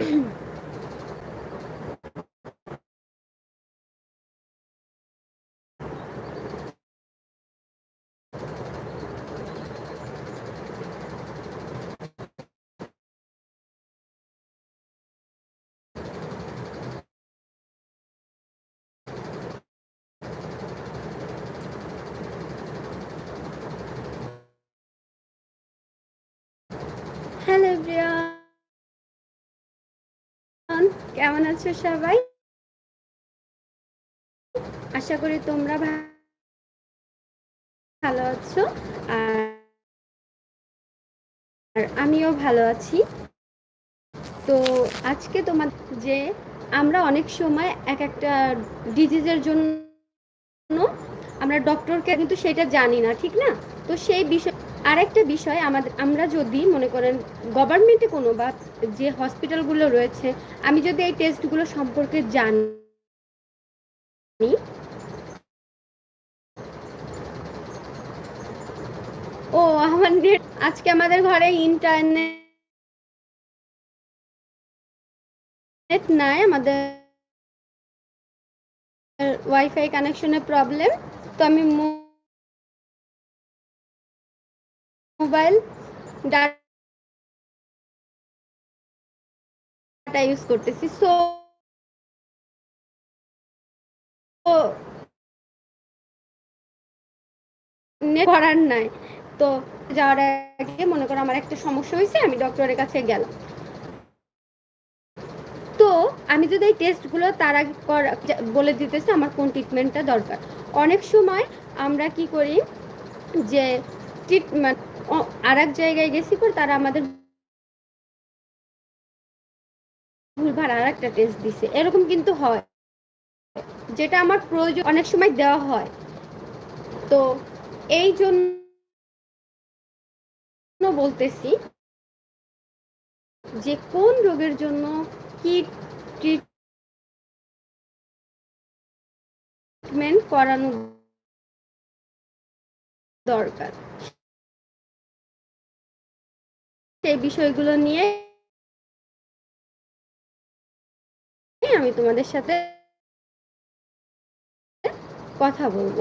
Mm-hmm. কেমন আছো সবাই? আশা করি তোমরা ভালো আছো। আর আমিও ভালো আছি। তো আজকে তোমার যে আমরা অনেক সময় এক একটা ডিজিজের জন্য আমরা ডক্টরকে কিন্তু সেটা জানি না, ঠিক না? তো সেই বিষয়, আরেকটা বিষয় আমাদের, আমরা যদি মনে করেন গভর্নমেন্টে কোনো বা যে হসপিটালগুলো রয়েছে, আমি যদি এই টেস্টগুলো সম্পর্কে জানি, ও নেট আজকে আমাদের ঘরে ইন্টারনেট নাই, আমাদের ওয়াইফাই কানেকশনের প্রবলেম তো আমি মোবাইল ডাটা ইউজ করতেছি। সো করার নাই। তো যাওয়ার আগে মনে করো আমার একটা সমস্যা হয়েছে, আমি ডক্টরের কাছে গেলাম। তো আমি যদি এই টেস্টগুলো তার আগে বলে দিতেছে, আমার কোন ট্রিটমেন্টটা দরকার। অনেক সময় আমরা কি করি যে ট্রিটমেন্ট আর এক জায়গায় গেছি পর তারা আমাদের ভুলভাল আর একটা টেস্ট দিছে। এরকম কিন্তু হয়। যেটা আমার প্রয়োজন, অনেক সময় দেওয়া হয়। তো এই জন্য বলতেছি যে কোন রোগের জন্য কি ট্রিটমেন্ট করানো দরকার? সেই বিষয়গুলো নিয়ে আমি তোমাদের সাথে কথা বলব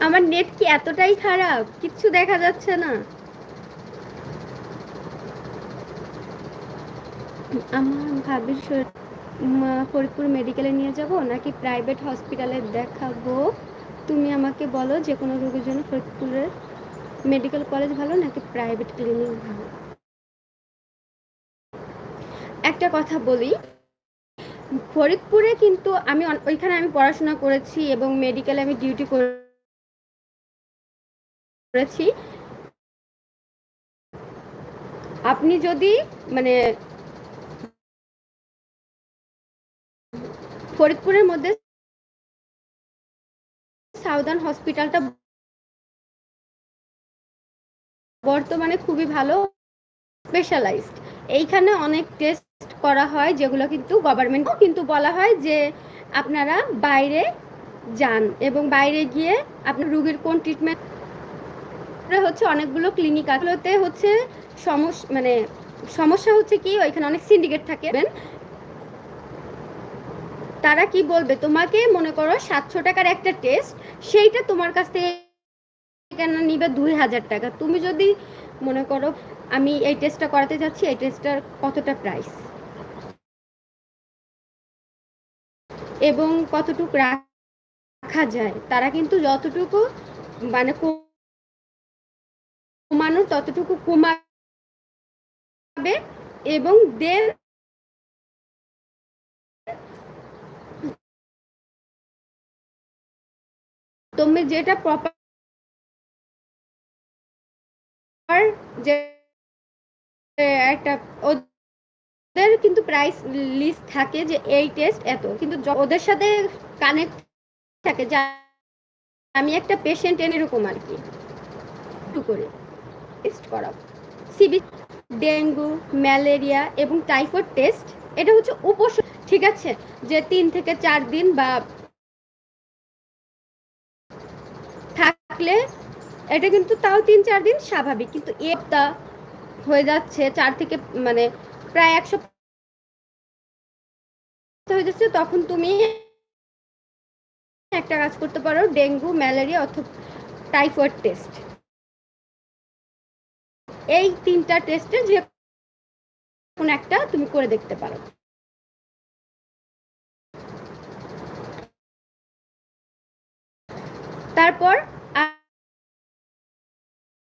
আমার নেট কি এতটাই খারাপ? কিচ্ছু দেখা যাচ্ছে না। আমার ভাবির ফরিদপুর মেডিকেলে নিয়ে যাব নাকি প্রাইভেট হসপিটালে দেখাবো? তুমি আমাকে বলো যে কোনো রোগের জন্য ফরিদপুরের মেডিকেল কলেজ ভালো নাকি প্রাইভেট ক্লিনিক ভালো? একটা কথা বলি, ফরিদপুরে কিন্তু আমি ওইখানে আমি পড়াশোনা করেছি এবং মেডিকেলে আমি ডিউটি করেছি। আপনি যদি মানে ফরিদপুরের মধ্যে সাউদার্ন হসপিটালটা বর্তমানে খুবই ভালো স্পেশালাইজড এইখানে অনেক টেস্ট করা হয়, যেগুলো কিন্তু গভর্নমেন্টও কিন্তু বলা হয় যে আপনারা বাইরে যান এবং বাইরে গিয়ে আপনার রুগীর কোন ট্রিটমেন্ট হচ্ছে অনেকগুলো ক্লিনিক আছে। হচ্ছে সমস্যা মানে সমস্যা হচ্ছে কি, ওইখানে অনেক সিন্ডিকেট থাকে। তারা কি বলবে, তোমাকে মনে করো সাতশো টাকার একটা টেস্ট সেইটা তোমার কাছ থেকে নিবে দুই হাজার টাকা। তুমি যদি মনে করো, আমি এই টেস্টটা করাতে যাচ্ছি, এই টেস্টটার কতটা প্রাইস এবং কতটুকু রাখা যায়, তারা কিন্তু যতটুকু মানে কমানোর ততটুকু কমাবে এবং দের তুমি যেটা প্রপার যে একটা ওদের কিন্তু প্রাইস লিস্ট থাকে যে এই টেস্ট এত। কিন্তু ওদের সাথে কানেক্ট থাকে যে আমি একটা পেশেন্ট এনে এরকম আর কি। একটু করে টেস্ট করাবো। সিবি ডেঙ্গু ম্যালেরিয়া এবং টাইফয়েড টেস্ট এটা হচ্ছে উপস ঠিক আছে? যে তিন থেকে চার দিন বা থাকলে এটা কিন্তু তাও তিন চার দিন স্বাভাবিক, কিন্তু এটা হয়ে যাচ্ছে, চার থেকে মানে প্রায় এক সপ্তাহ হয়ে যাচ্ছে, তখন তুমি একটা কাজ করতে পারো, ডেঙ্গু, ম্যালেরিয়া অথবা টাইফয়েড টেস্ট। এই তিনটা টেস্টে যে কোন একটা তুমি করে দেখতে পারো। তারপর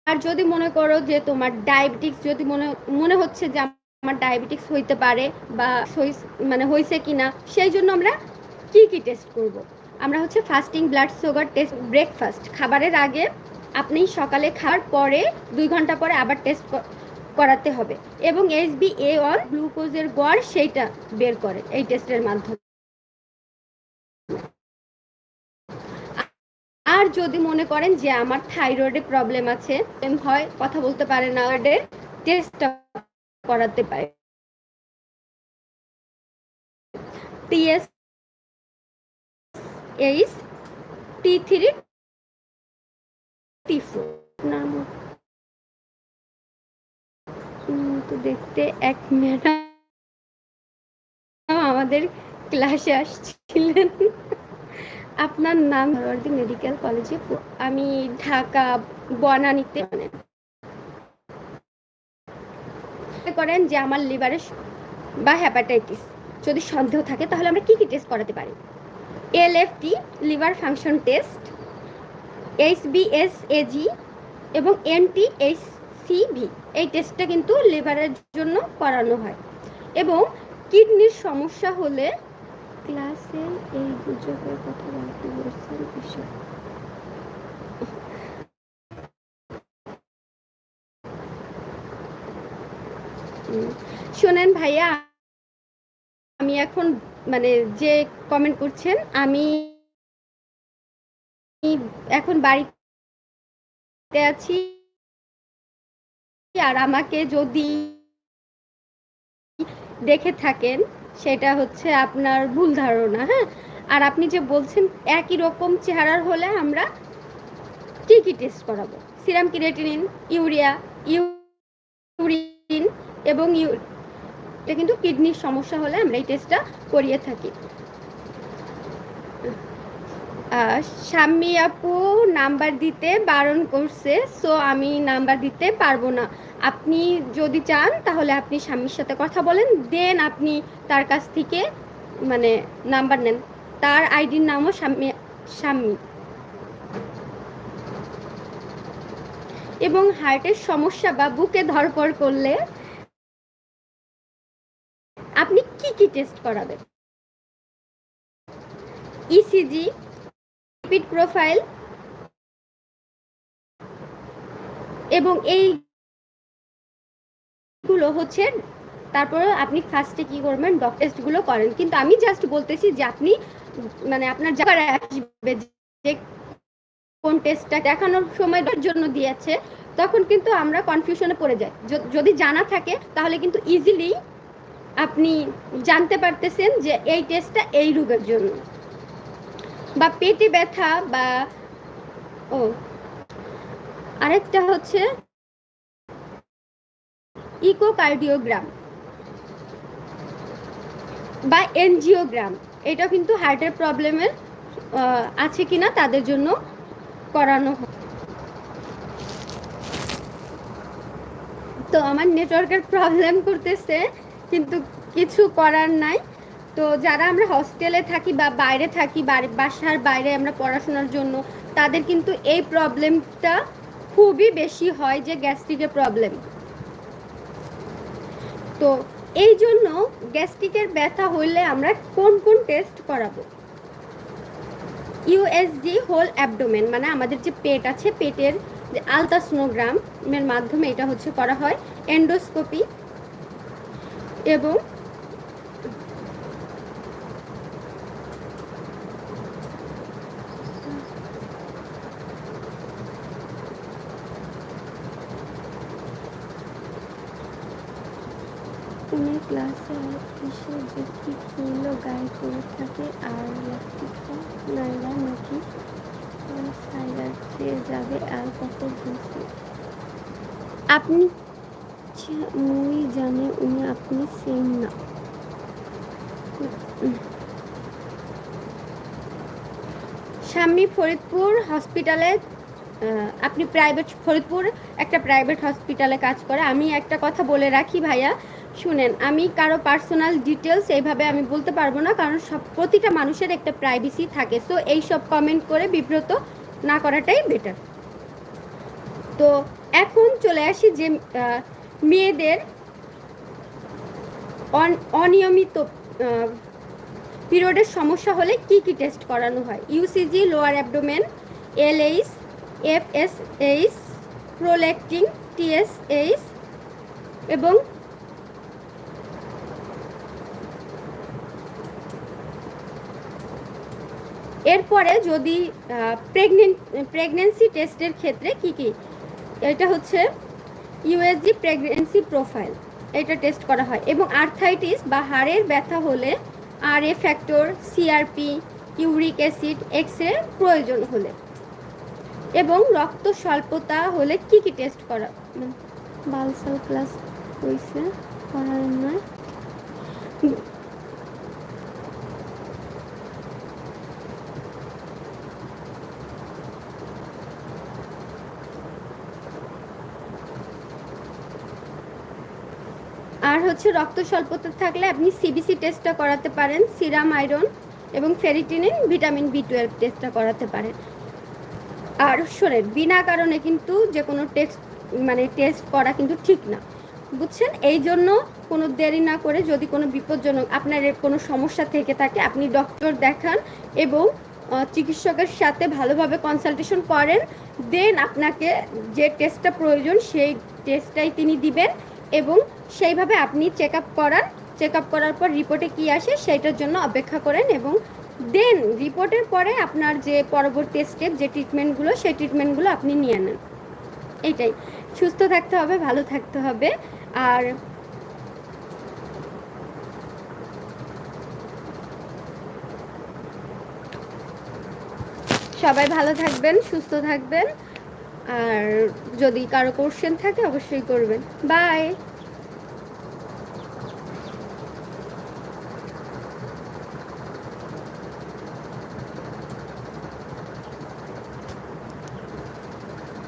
আর যদি মনে করো যে তোমার ডায়াবেটিক্স যদি মনে মনে হচ্ছে যে আমার ডায়াবেটিক্স হইতে পারে বা মানে হয়েছে কিনা, সেই জন্য আমরা কি কি টেস্ট করব। আমরা হচ্ছে fasting blood sugar test breakfast খাবারের আগে আপনি সকালে খাওয়ার পরে দুই ঘণ্টা পরে আবার টেস্ট করাতে হবে। এবং এইচ বি এ ওয়ান গ্লুকোজের গড়, সেইটা বের করে এই টেস্টের মাধ্যমে। যদি মনে করেন যে আমার থাইরয়েডে প্রবলেম আছে হয় কথা বলতে পারে না টেস্টটা করাতে পারে। TS H T three T four তো দেখতে এক ম্যাডাম আমাদের ক্লাসে আসছিলেন। আপনার নাম ধরওয়ার্দি মেডিকেল কলেজে আমি ঢাকা বনানীতে মানে করেন যে আমার লিভারে বা হ্যাপাটাইটিস যদি সন্দেহ থাকে তাহলে আমরা কি কি টেস্ট করাতে পারি? LFT liver function test H BS AG এবং এনটি এইচ এই টেস্টটা কিন্তু লিভারের জন্য করানো হয়। এবং কিডনির সমস্যা হলে ক্লাসে এই গুজবের কথা বলতে বলছেন বিষয় শোনেন ভাইয়া, আমি এখন মানে যে কমেন্ট করছেন, আমি এখন বাড়িতে আছি আর আমাকে যদি দেখে থাকেন সেটা হচ্ছে আপনার ভুল ধারণা হ্যাঁ? আর আপনি যে বলছেন একই রকম চেহারার হলে আমরা কি কি টেস্ট করাবো? সিরাম কিরেটিনিন ইউরিয়া, ইউরিন এবং ইউ কিন্তু কিডনির সমস্যা হলে আমরা এই টেস্টটা করিয়ে থাকি। স্বামী আপু নাম্বার দিতে বারণ করছে সো আমি নাম্বার দিতে পারব না। আপনি যদি চান, তাহলে আপনি স্বামীর সাথে কথা বলেন দেন আপনি তার কাছ থেকে মানে নাম্বার নেন। তার আইডির নামও স্বামী স্বামী। এবং হার্টের সমস্যা বা বুকে ধরপড় করলে আপনি কি কি টেস্ট করাবেন? ইসিজি লিপিড প্রোফাইল এবং এই গুলো হচ্ছে, তারপর আপনি ফার্স্টে কি করবেন ডক টেস্টগুলো করেন। কিন্তু আমি জাস্ট বলতেছি যে আপনি মানে আপনার জায়গায় আসবে, যে কোন টেস্টটা দেখানোর সময়টার জন্য দিয়েছে, তখন কিন্তু আমরা কনফিউশনে পড়ে যাই। যদি জানা থাকে, তাহলে কিন্তু ইজিলি আপনি জানতে পারতেছেন যে এই টেস্টটা এই রোগের জন্য। বা পেটে ব্যথা বা, ও, আরেকটা হচ্ছে ইকোকার্ডিওগ্রাম বা এনজিওগ্রাম। এটা কিন্তু হার্টের প্রবলেমের আছে কিনা তাদের জন্য করানো তো আমার নেটওয়ার্কের প্রবলেম করতেছে, কিন্তু কিছু করার নাই। তো যারা আমরা হস্টেলে থাকি বা বাইরে থাকি বাসার বাইরে আমরা পড়াশোনার জন্য, তাদের কিন্তু এই প্রবলেমটা খুবই বেশি হয় যে গ্যাস্ট্রিকের প্রবলেম তো এই জন্য গ্যাস্ট্রিকের ব্যথা হইলে আমরা কোন কোন টেস্ট করাবো? ইউএসজি হোল অ্যাবডোমেন মানে আমাদের যে পেট আছে, পেটের যে আলট্রাসোনোগ্রামের মাধ্যমে এটা হচ্ছে করা হয় এন্ডোস্কোপি এবং ক্লাসে এসে যে কি করল গায়ে করে থাকে, আর ল্যাপটপটা নাইলা নাকি সাইডার চেয়ে যাবে আর কত বুঝবে আপনি মুই জানে, উনি আপনি সেম না। স্বামী ফরিদপুর হসপিটালে আপনি প্রাইভেট ফরিদপুর একটা প্রাইভেট হসপিটালে কাজ করে। আমি একটা কথা বলে রাখি ভাইয়া, শুনেন, আমি কারও পার্সোনাল ডিটেলস এইভাবে আমি বলতে পারব না, কারণ সব প্রতিটা মানুষের একটা প্রাইভেসি থাকে। সো এই সব কমেন্ট করে বিব্রত না করাটাই বেটার তো, এখন চলে আসি যে মেয়েদের অন- অনিয়মিত পিরিয়ডের সমস্যা হলে কি কি টেস্ট করানো হয়? UCG lower abdomen LH FSH prolactin TSH এবং এরপরে যদি প্রেগনেন্ট প্রেগনেন্সি টেস্টের ক্ষেত্রে কি কি? এটা হচ্ছে ইউএসজি প্রেগনেন্সি প্রোফাইল এটা টেস্ট করা হয়। এবং আর্থাইটিস বা হাড়ের ব্যথা হলে আর A factor CRP uric acid X ray প্রয়োজন হলে। এবং রক্ত স্বল্পতা হলে কি কি টেস্ট করা? বালসাল ক্লাস হয়েছে করার নয় আর হচ্ছে রক্ত স্বল্পতা থাকলে আপনি সিবিসি টেস্টটা করাতে পারেন সিরাম আয়রন এবং ফেরিটিনিন ভিটামিন বি টুয়েলভ টেস্টটা করাতে পারেন। আর শোনেন, বিনা কারণে কিন্তু যে কোনো টেস্ট মানে টেস্ট করা কিন্তু ঠিক না। বুঝছেন? এই জন্য কোনো দেরি না করে যদি কোনো বিপজ্জনক, আপনার কোনো সমস্যা থেকে থাকে, আপনি ডক্টর দেখান এবং চিকিৎসকের সাথে ভালোভাবে কনসালটেশন করেন। দেন আপনাকে যে টেস্টটা প্রয়োজন, সেই টেস্টটাই তিনি দিবেন এবং সেইভাবে আপনি চেক আপ করান। চেক আপ করার পর রিপোর্টে কি আসে, সেইটার জন্য অপেক্ষা করেন এবং দেন রিপোর্টের পরে আপনার যে পরবর্তী স্টেপ, যে ট্রিটমেন্টগুলো, সেই ট্রিটমেন্টগুলো আপনি নিয়ে নেন। এইটাই। সুস্থ থাকতে হবে, ভালো থাকতে হবে। আর সবাই ভালো থাকবেন, সুস্থ থাকবেন। আর যদি কারও কোশ্চেন থাকে, অবশ্যই করবেন। বাই